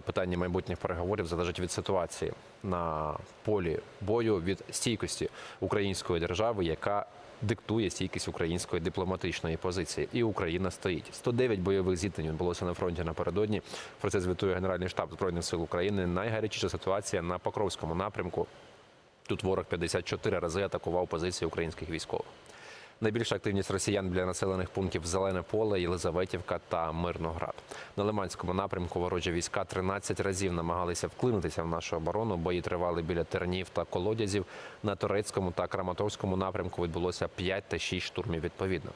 питання майбутніх переговорів залежить від ситуації на полі бою, від стійкості української держави, яка диктує стійкість української дипломатичної позиції. І Україна стоїть. 109 бойових зіткнень відбулося на фронті напередодні. Про це звітує Генеральний штаб збройних сил України. Найгарячіша ситуація на Покровському напрямку. Тут ворог 54 рази атакував позиції українських військових. Найбільша активність росіян біля населених пунктів Зелене поле, Єлизаветівка та Мирноград. На Лиманському напрямку ворожі війська 13 разів намагалися вклинитися в нашу оборону. Бої тривали біля тернів та колодязів. На Турецькому та Краматорському напрямку відбулося 5 та 6 штурмів відповідно.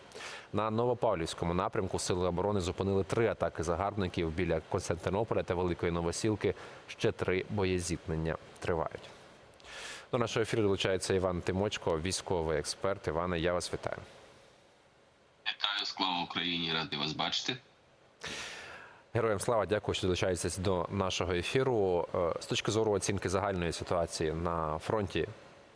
На Новопавлівському напрямку сили оборони зупинили три атаки загарбників біля Константинополя та Великої Новосілки. Ще три боєзіткнення тривають. До нашого ефіру долучається Іван Тимочко, військовий експерт. Іване, я вас вітаю. Вітаю, слава Україні, радий вас бачити. Героям слава, дякую, що долучаєтесь до нашого ефіру. Е, З точки зору оцінки загальної ситуації на фронті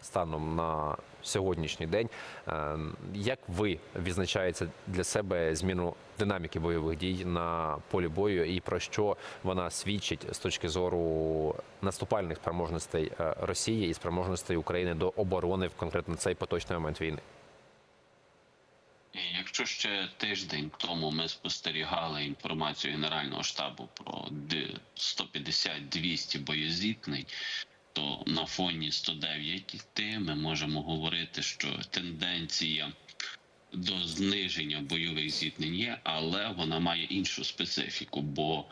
станом на сьогоднішній день, е, як ви відзначаєте для себе зміну динаміки бойових дій на полі бою і про що вона свідчить з точки зору наступальних спроможностей е, Росії і спроможностей України до оборони в конкретно цей поточний момент війни? Якщо ще тиждень тому ми спостерігали інформацію Генерального штабу про д- 150-200 боєзіткнень, то на фоні 109 ми можемо говорити, що тенденція до зниження бойових зіткнень є, але вона має іншу специфіку. Бо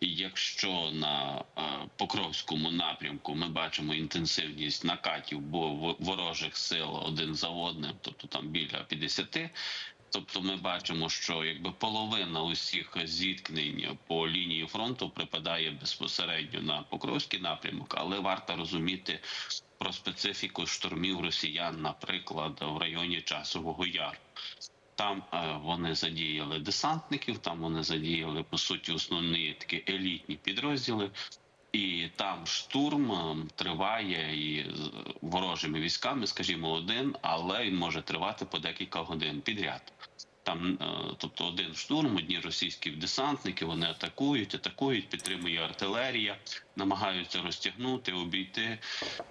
якщо на е, Покровському напрямку ми бачимо інтенсивність накатів бо ворожих сил один за одним, тобто там біля 50, Тобто ми бачимо, що якби половина усіх зіткнень по лінії фронту припадає безпосередньо на Покровський напрямок, але варто розуміти про специфіку штурмів росіян, наприклад, в районі Часового Яру. Там е, вони задіяли десантників, там вони задіяли по суті основні такі елітні підрозділи. І там штурм е, триває і ворожими військами, скажімо, один, але він може тривати по декілька годин підряд. Там, е, тобто, один штурм, одні російські десантники, вони атакують, атакують, підтримує артилерія, намагаються розтягнути, обійти.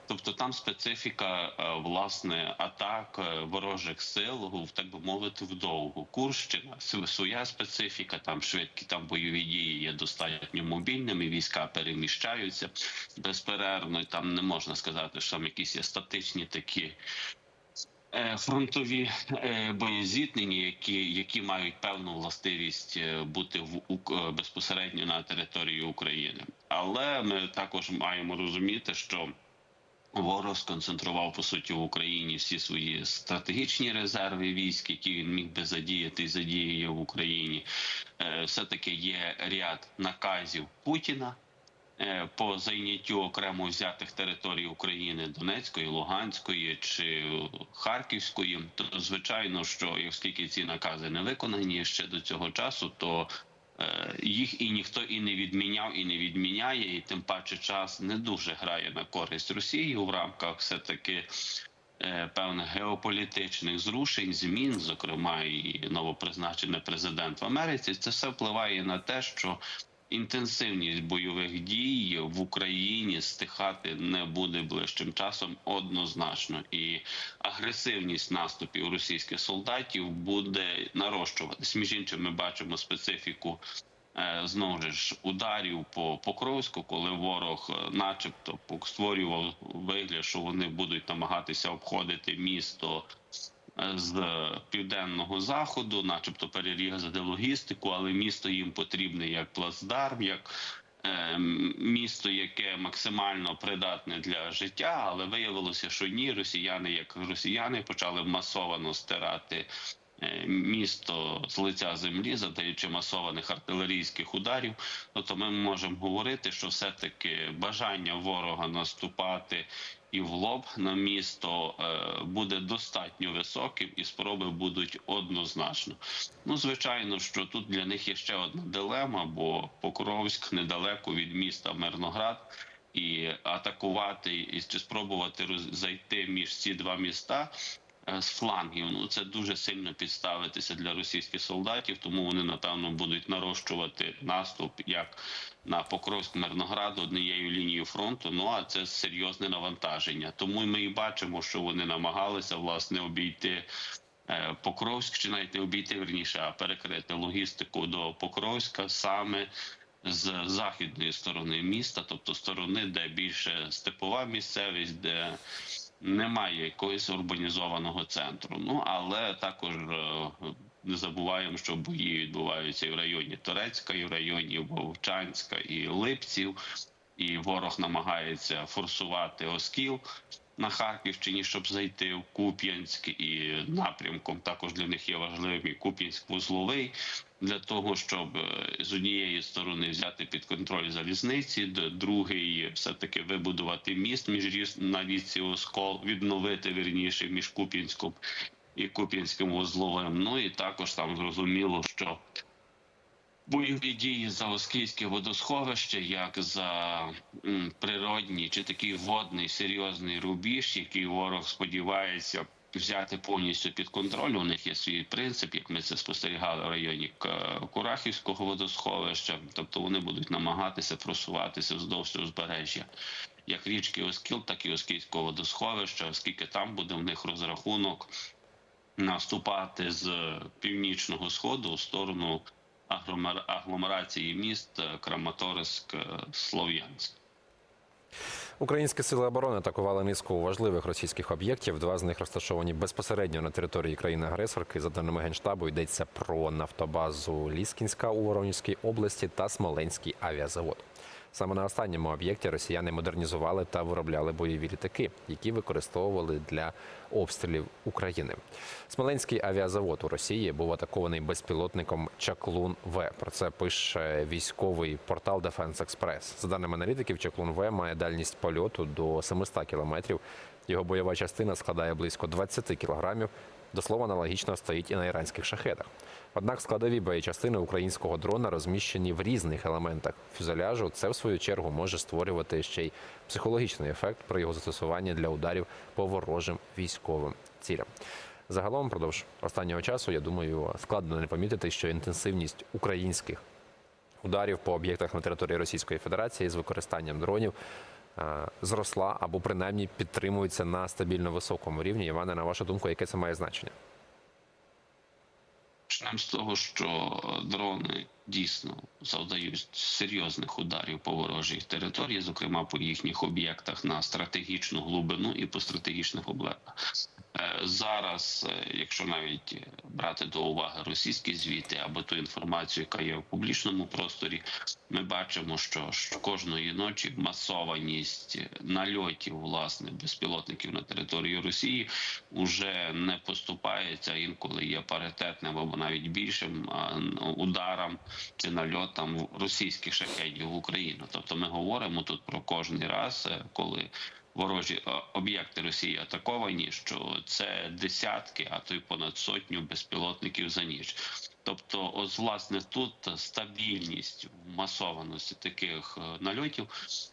Тобто там специфіка е, власне атак е, ворожих сил, так би мовити, вдовгу. Курщина своя специфіка, там швидкі там бойові дії є достатньо мобільними. Війська переміщаються безперервно. Там не можна сказати, що там якісь є статичні такі. Е, Фронтові е, боєзіткнення, які, які мають певну властивість е, бути в безпосередньо на території України, але ми також маємо розуміти, що Ворог сконцентрував по суті в Україні всі свої стратегічні резерви військ, які він міг би задіяти і задіює в Україні. Все таки є ряд наказів Путіна по зайняттю окремо взятих територій України Донецької, Луганської чи Харківської. То звичайно, що оскільки ці накази не виконані ще до цього часу, то Е, їх і ніхто і не відміняв, і не відміняє, і тим паче час не дуже грає на користь Росії в рамках все таки певних геополітичних зрушень, змін, зокрема і новопризначений президент в Америці. Це все впливає на те, що інтенсивність бойових дій в Україні стихати не буде ближчим часом однозначно, і агресивність наступів російських солдатів буде нарощуватись. Між іншим, ми бачимо специфіку. е, Знову ж ударів по Покровську, коли ворог, е, начебто, створював вигляд, що вони будуть намагатися обходити місто з південного заходу, начебто перерізати логістику, але місто їм потрібне як плацдарм, як е, місто, яке максимально придатне для життя, але виявилося, що ні, росіяни, як росіяни, почали масовано стирати. Е, Місто з лиця землі, задаючи масованих артилерійських ударів, тобто ми можемо говорити, що все таки бажання ворога наступати і в лоб на місто е, буде достатньо високим, і спроби будуть однозначно. Ну, звичайно, що тут для них є ще одна дилема, бо Покровськ недалеко від міста Мирноград. І атакувати і чи спробувати зайти між ці два міста з флангів. Ну це дуже сильно підставитися для російських солдатів, тому вони напевно будуть нарощувати наступ як на Покровськ Мирноград однією лінією фронту. Ну а це серйозне навантаження. Тому ми і бачимо, що вони намагалися власне обійти. е, Покровськ чи навіть не обійти верніше, а перекрити логістику до Покровська саме з західної сторони міста, тобто сторони, де більше степова місцевість, де немає якогось урбанізованого центру. Ну але також е, не забуваємо, що бої відбуваються і в районі Торецька, і в районі Вовчанська, і Липців, і ворог намагається форсувати Оскіл. На Харківщині, щоб зайти в Куп'янськ, і напрямком також для них є важливим і Куп'янськ-Вузловий для того, щоб е, з однієї сторони взяти під контроль залізниці, другий все таки вибудувати міст між на річці Оскол, відновити вірніше між Куп'янськом і Куп'янським вузловим. Ну і також там зрозуміло, що бойові дії за Оскільське водосховище, як за природній чи такий водний серйозний рубіж, який ворог сподівається взяти повністю під контроль. У них є свій принцип, як ми це спостерігали в районі Курахівського водосховища. Тобто вони будуть намагатися просуватися вздовж узбережжя. Як річки Оскіл, так і Оскільського водосховища, оскільки там буде в них розрахунок наступати з північного сходу в сторону агломерації міст е, Краматорськ, е, Слов'янськ. Українські сили оборони атакували низку важливих російських об'єктів. Два з них розташовані безпосередньо на території країни-агресорки. За даними генштабу, йдеться про нафтобазу Ліскінська у Воронівській області та Смоленський авіазавод. Саме на останньому об'єкті росіяни модернізували та виробляли бойові літаки, які використовували для обстрілів України. Смоленський авіазавод у Росії був атакований безпілотником Чаклун В. Про це пише військовий портал Defense Express. За даними аналітиків, Чаклун В має дальність польоту до 700 кілометрів. Його бойова частина складає близько 20 кілограмів. До слова, аналогічно стоїть і на іранських шахедах. Однак складові боєчастини українського дрона розміщені в різних елементах фюзеляжу. Це в свою чергу може створювати ще й психологічний ефект при його застосуванні для ударів по ворожим військовим цілям. Загалом, впродовж останнього часу, я думаю, складно не помітити, що інтенсивність українських ударів по об'єктах на території Російської Федерації з використанням дронів зросла або принаймні підтримується на стабільно високому рівні. Іване, на вашу думку, яке це має значення? Почнемо з того, що дрони дійсно завдають серйозних ударів по ворожій території, зокрема по їхніх об'єктах на стратегічну глибину і по стратегічних об'єктах. Е, Зараз, е, якщо навіть брати до уваги російські звіти або ту інформацію, яка є в публічному просторі, ми бачимо, що кожної ночі масованість нальотів власне безпілотників на територію Росії вже не поступається інколи є паритетним або навіть більшим ударам нальотам російських шахедів в Україну. Тобто ми говоримо тут про кожний раз, е, коли ворожі е, об'єкти Росії атаковані, що це десятки, а то й понад сотню безпілотників за ніч. Тобто, ось власне тут стабільність масованості таких е, нальотів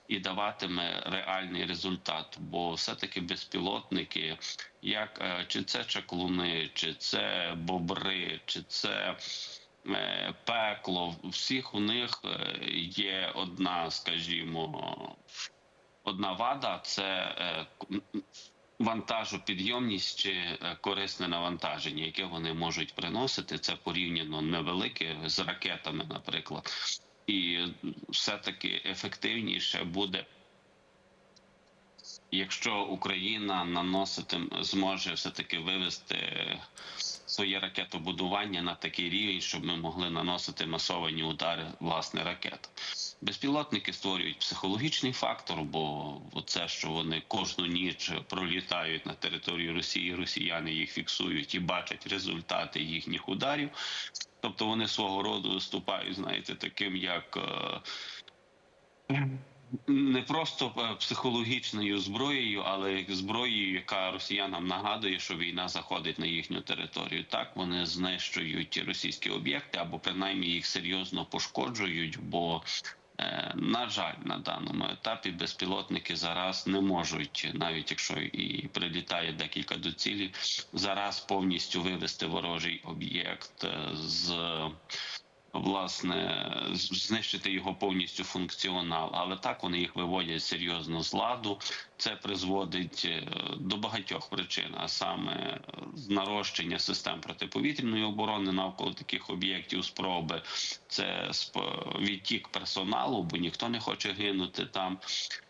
і даватиме реальний результат, бо все-таки безпілотники, як чи це чаклуни, чи це бобри, чи це пекло, у всіх у них е, є одна, скажімо, одна вада це е, вантажопідйомність чи е, корисне навантаження, яке вони можуть приносити. Це порівняно невелике з ракетами, наприклад, і все таки ефективніше буде. Якщо Україна наноситим зможе все таки вивести своє ракетобудування на такий рівень, щоб ми могли наносити масовані удари власне ракет. Безпілотники створюють психологічний фактор, бо це, що вони кожну ніч пролітають на територію Росії, росіяни їх фіксують і бачать результати їхніх ударів. Тобто вони свого роду виступають, знаєте, таким як. Не просто е, психологічною зброєю, але зброєю, яка росіянам нагадує, що війна заходить на їхню територію. Так вони знищують російські об'єкти або принаймні їх серйозно пошкоджують, бо Е, На жаль, на даному етапі безпілотники зараз не можуть, навіть якщо і прилітає декілька до цілі, зараз повністю вивести ворожий об'єкт е, з власне знищити його повністю функціонал. Але так вони їх виводять серйозно з ладу. Це призводить е, до багатьох причин, а саме е, нарощення систем протиповітряної оборони навколо таких об'єктів, спроби це відтік персоналу, бо ніхто не хоче гинути там.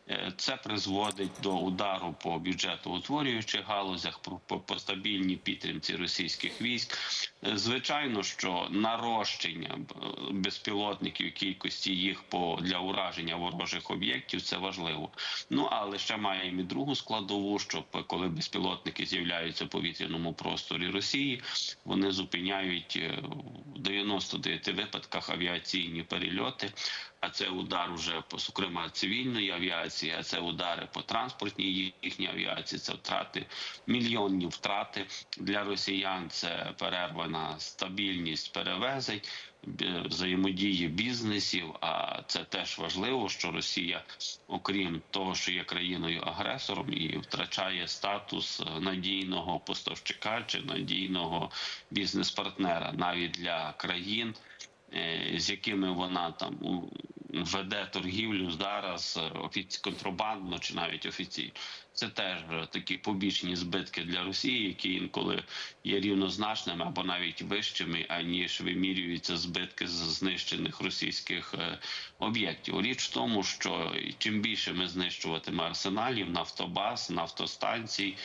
Е, Це призводить до удару по бюджету утворюючих галузях, по, стабільній підтримці російських військ. Звичайно, що нарощення безпілотників кількості їх по для ураження ворожих об'єктів це важливо. Ну але ще маємо і другу складову, що п- коли безпілотники з'являються в повітряному просторі Росії, вони зупиняють е, в 99 випадках авіаційні перельоти. А це удар уже по зокрема цивільної авіації, а це удари по транспортній їхній авіації. Це втрати мільйонні втрати для росіян. Це перервана стабільність перевезень, взаємодії бізнесів. А це теж важливо, що Росія, окрім того, що є країною агресором, і втрачає статус е, надійного поставщика чи надійного бізнес-партнера навіть для країн е, з якими вона там у- веде торгівлю зараз е, контрабандно чи навіть офіційно. Це теж е, такі побічні збитки для Росії, які інколи є рівнозначними або навіть вищими, аніж вимірюються збитки з знищених російських е, об'єктів. Річ в тому, що чим більше ми знищуватиме арсеналів, нафтобаз, нафтостанцій,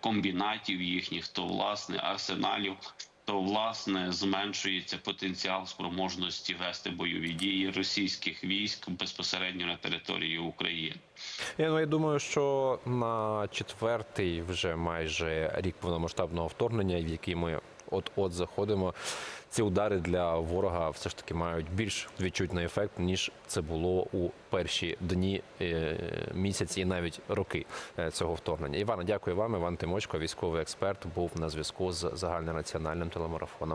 комбінатів їхніх, то власне арсеналів то власне зменшується потенціал спроможності вести бойові дії російських військ безпосередньо на території України. Я, ну, я думаю, що на четвертий вже майже рік повномасштабного вторгнення, в який ми от-от заходимо, ці удари для ворога все ж таки мають більш відчутний ефект, ніж це було у перші дні, е, місяці і навіть роки е, цього вторгнення. Івана, дякую вам. Іван Тимочко, військовий експерт, був на зв'язку з загальнонаціональним телемарафоном.